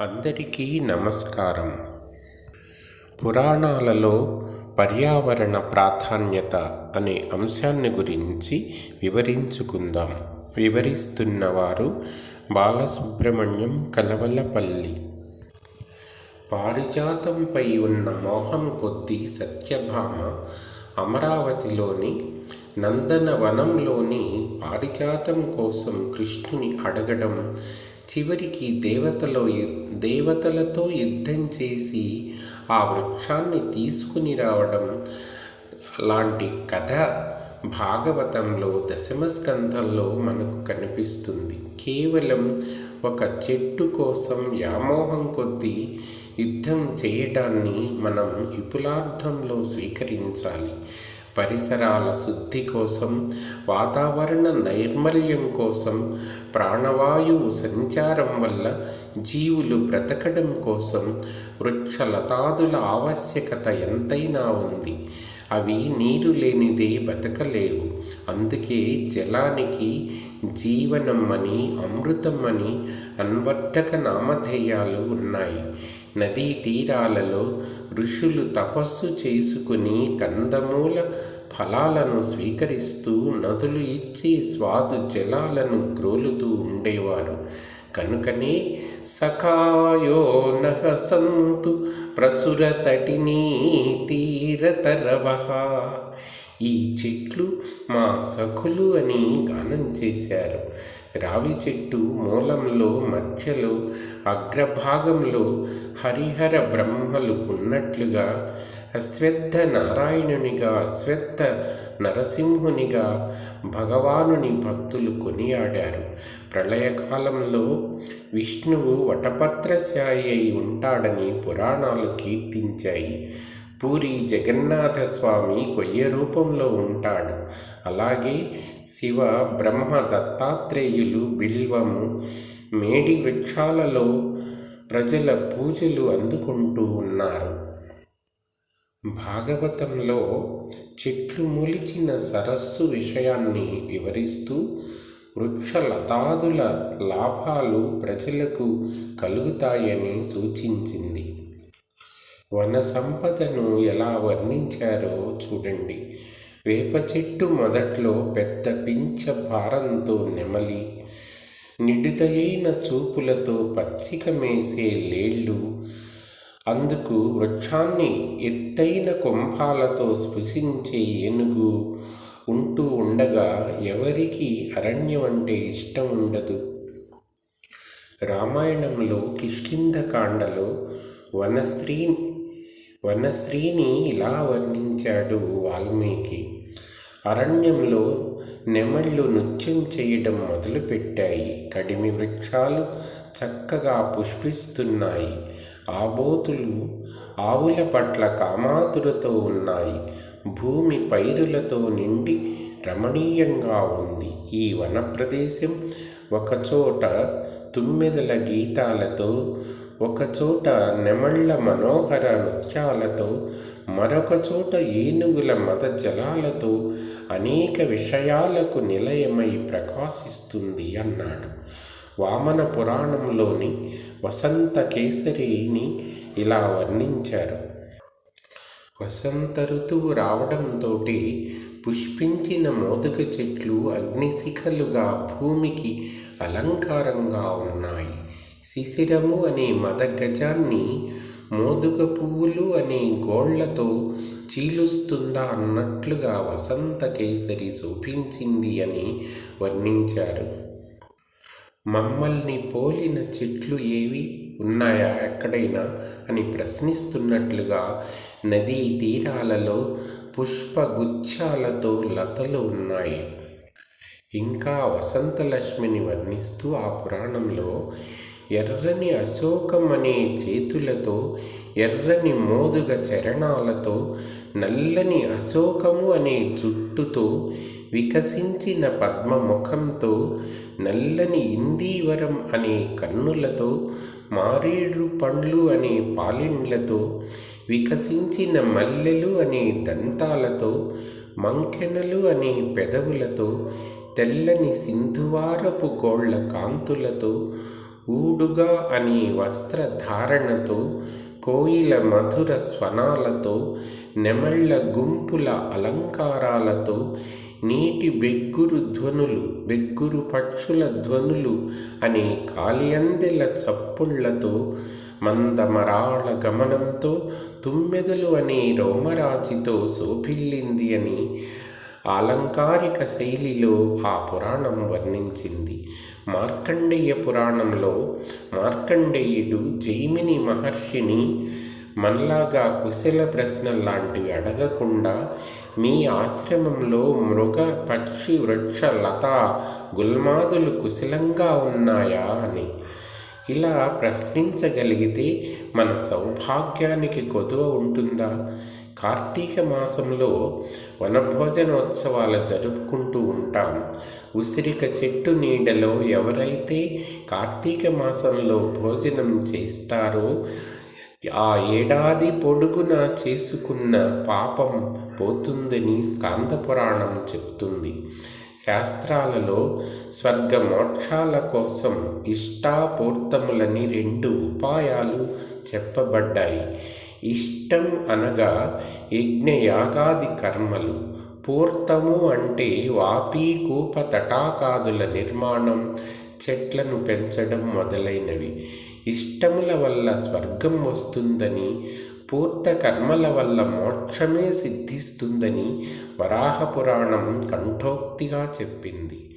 అందరికీ నమస్కారం. పురాణాలలో పర్యావరణ ప్రాధాన్యత అనే అంశాన్ని గురించి వివరించుకుందాం. వివరిస్తున్నవారు బాలసుబ్రహ్మణ్యం కలవలపల్లి. పారిజాతంపై ఉన్న మోహం కొద్దీ సత్యభామ అమరావతిలోని నందనవనంలోని పారిజాతం కోసం కృష్ణుని అడగడం చివరికి దేవతలో దేవతలతో యుద్ధం చేసి ఆ వృక్షాన్ని తీసుకుని రావడం లాంటి కథ భాగవతంలో దశమస్కంధంలో మనకు కనిపిస్తుంది. కేవలం ఒక చెట్టు కోసం వ్యామోహం కొద్దీ యుద్ధం చేయటాన్ని మనం విపులార్థంలో స్వీకరించాలి. పరిసరాల శుద్ధి కోసం వాతావరణ నైర్మల్యం కోసం ప్రాణవాయువు సంచారం వల్ల జీవులు బ్రతకడం కోసం వృక్షలతాదుల ఆవశ్యకత ఎంతైనా ఉంది. అవి నీరు లేనిదే బతకలేవు. అందుకే జలానికి జీవనం అని అమృతం అని అన్వర్ధక నామధేయాలు ఉన్నాయి. నదీ తీరాలలో ఋషులు తపస్సు చేసుకుని కందమూల ఫలాలను స్వీకరిస్తూ నదులు ఇచ్చి స్వాదు జలాలను గ్రోలుతూ ఉండేవారు. కనుకనే సఖాయో నహ సంతు ప్రచుర తటినీ ఈ చెట్లు మా సఖులు అని గానం చేశారు. రావి చెట్టు మూలంలో మధ్యలో అగ్రభాగంలో హరిహర బ్రహ్మలు ఉన్నట్లుగా అశ్వత్థ నారాయణునిగా అశ్వత్థ నరసింహునిగా భగవానుని భక్తులు కొనియాడారు. ప్రళయకాలంలో విష్ణువు వటపత్రశాయి అయి ఉంటాడని పురాణాలు కీర్తించాయి. పూరి జగన్నాథస్వామి కొయ్య రూపంలో ఉంటాడు. అలాగే శివ బ్రహ్మ దత్తాత్రేయులు బిల్వము మేడి వృక్షాలలో ప్రజల పూజలు అందుకుంటూ ఉన్నారు. భాగవతంలో చెట్లు మొలిచిన సరస్సు విషయాన్ని వివరిస్తూ వృక్షలతాదుల లాభాలు ప్రజలకు కలుగుతాయని సూచించింది. వన సంపదను ఎలా వర్ణించారో చూడండి. వేప చెట్టు మొదట్లో పెద్ద పించ భారంతో నెమలి నిడుదయైన చూపులతో పచ్చిక మేసే లేళ్ళు. అందుకు వృక్షాన్ని ఎత్తైన కుంభాలతో స్పృశించే ఏనుగు ఉంటూ ఉండగా ఎవరికి అరణ్యం అంటే ఇష్టం ఉండదు. రామాయణంలో కిష్కింధకాండలో వనశ్రీ వనశ్రీని ఇలా వర్ణించాడు వాల్మీకి. అరణ్యంలో నెమళ్ళు నృత్యం చేయడం మొదలుపెట్టాయి. కడిమి వృక్షాలు చక్కగా పుష్పిస్తున్నాయి. ఆబోతులు ఆవుల పట్ల కామాతురతో ఉన్నాయి. భూమి పైరులతో నిండి రమణీయంగా ఉంది. ఈ వన ప్రదేశం ఒకచోట తుమ్మెదల గీతాలతో ఒకచోట నెమళ్ళ మనోహర నృత్యాలతో మరొక చోట ఏనుగుల మత జలాలతో అనేక విషయాలకు నిలయమై ప్రకాశిస్తుంది అన్నాడు. వామన పురాణంలోని వసంత కేసరిని ఇలా వర్ణించారు. వసంత ఋతువు రావడంతో పుష్పించిన మోదక చెట్లు అగ్నిశిఖలుగా భూమికి అలంకారంగా ఉన్నాయి. శిశిరము అనే మదగజాన్ని మోదుగ పువ్వులు అనే గోళ్ళతో చీలుస్తుందా అన్నట్లుగా వసంత కేసరి శోభించింది అని వర్ణించారు. మమ్మల్ని పోలిన చెట్లు ఏవి? ఉన్నాయా ఎక్కడైనా? అని ప్రశ్నిస్తున్నట్లుగా నదీ తీరాలలో పుష్పగుచ్చాలతో లతలు ఉన్నాయి. ఇంకా వసంతలక్ష్మిని వర్ణిస్తూ ఆ పురాణంలో ఎర్రని అశోకం అనే చేతులతో ఎర్రని మోదుగ చరణాలతో నల్లని అశోకము అనే జుట్టుతో వికసించిన పద్మముఖంతో నల్లని ఇందీవరం అనే కన్నులతో మారేడు పండ్లు అనే పాలెండ్లతో వికసించిన మల్లెలు అనే దంతాలతో మంకెనలు అనే పెదవులతో తెల్లని సింధువారపు గోళ్ళ కాంతులతో ఊడుగా అని వస్త్రధారణతో కోయిల మధుర స్వనాలతో నెమళ్ళ గుంపుల అలంకారాలతో నీటి బెగ్గురు ధ్వనులు బెగ్గురు పక్షుల ధ్వనులు అనే కాలియందెల చప్పుళ్ళతో మందమరాళ గమనంతో తుమ్మెదలు అనే రోమరాజితో శోభిల్లింది అని ఆలంకారిక శైలిలో ఆ పురాణం వర్ణించింది. మార్కండేయ పురాణంలో మార్కండేయుడు జైమిని మహర్షిని మనలాగా కుశల ప్రశ్నలు లాంటివి అడగకుండా మీ ఆశ్రమంలో మృగ పక్షి వృక్ష లత గుల్మాదులు కుశలంగా ఉన్నాయా అని. ఇలా ప్రశ్నించగలిగితే మన సౌభాగ్యానికి కొదువ ఉంటుందా? కార్తీక మాసంలో వనభోజనోత్సవాలు జరుపుకుంటూ ఉంటాం. ఉసిరిక చెట్టు నీడలో ఎవరైతే కార్తీక మాసంలో భోజనం చేస్తారో ఆ ఏడాది పొడుగున చేసుకున్న పాపం పోతుందని స్కాంద పురాణం చెప్తుంది. శాస్త్రాలలో స్వర్గ మోక్షాల కోసం ఇష్టాపూర్తములని రెండు ఉపాయాలు చెప్పబడ్డాయి. ఇష్టం అనగా యజ్ఞయాగాది కర్మలు పూర్తము అంటే వాపీకూప తటాకాదుల నిర్మాణం చెట్లను పెంచడం మొదలైనవి. ఇష్టముల వల్ల స్వర్గం వస్తుందని పూర్త కర్మల వల్ల మోక్షమే సిద్ధిస్తుందని వరాహపురాణం కంఠోక్తిగా చెప్పింది.